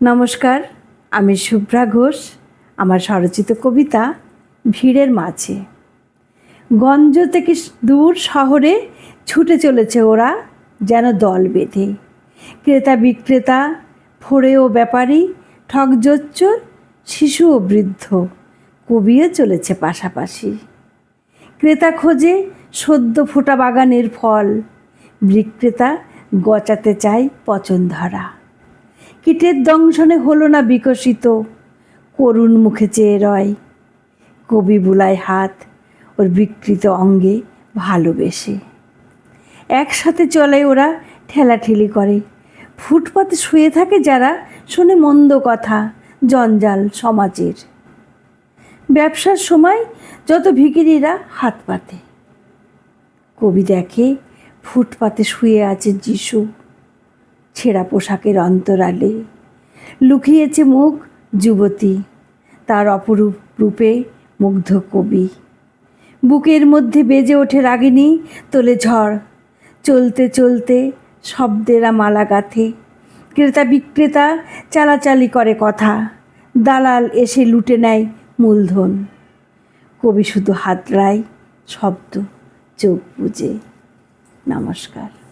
নমস্কার, আমি শুভ্রা ঘোষ, আমার স্বরচিত কবিতা ভিড়ের মাঝে। গঞ্জ থেকে দূর শহরে ছুটে চলেছে ওরা যেন দল বেঁধে। ক্রেতা বিক্রেতা ফোড়ে ও ব্যাপারী ঠকজোচ্চর শিশু ও বৃদ্ধ কবিও চলেছে পাশাপাশি। ক্রেতা খোঁজে সদ্য ফোটা বাগানের ফল, বিক্রেতা গচাতে চায় পচন ধরা কীটের দংশনে হলো না বিকশিত। করুণ মুখে চেয়ে রয়। কবি বুলায় হাত, ওর বিকৃত অঙ্গে ভালোবেসে। একসাথে চলে ওরা, ঠেলাঠেলি করে। ফুটপাতে শুয়ে থাকে যারা, শোনে মন্দ কথা, জঞ্জাল সমাজের। ব্যবসার সময় যত ভিকিরিরা হাত পাতে। কবি দেখে, ফুটপাতে শুয়ে আছে যিশু। ছেঁড়া পোশাকের অন্তরালে। লুকিয়েছে মুখ যুবতী, তার অপরূপ রূপে মুগ্ধ কবি। বুকের মধ্যে বেজে ওঠে রাগিনী, তোলে ঝড়। চলতে চলতে শব্দেরা মালা গাঁথে। ক্রেতা বিক্রেতা চালাচালি করে কথা। দালাল এসে লুটে নেয় মূলধন। কবি শুধু হাতড়ায় শব্দ, চোখ বুঝে নমস্কার।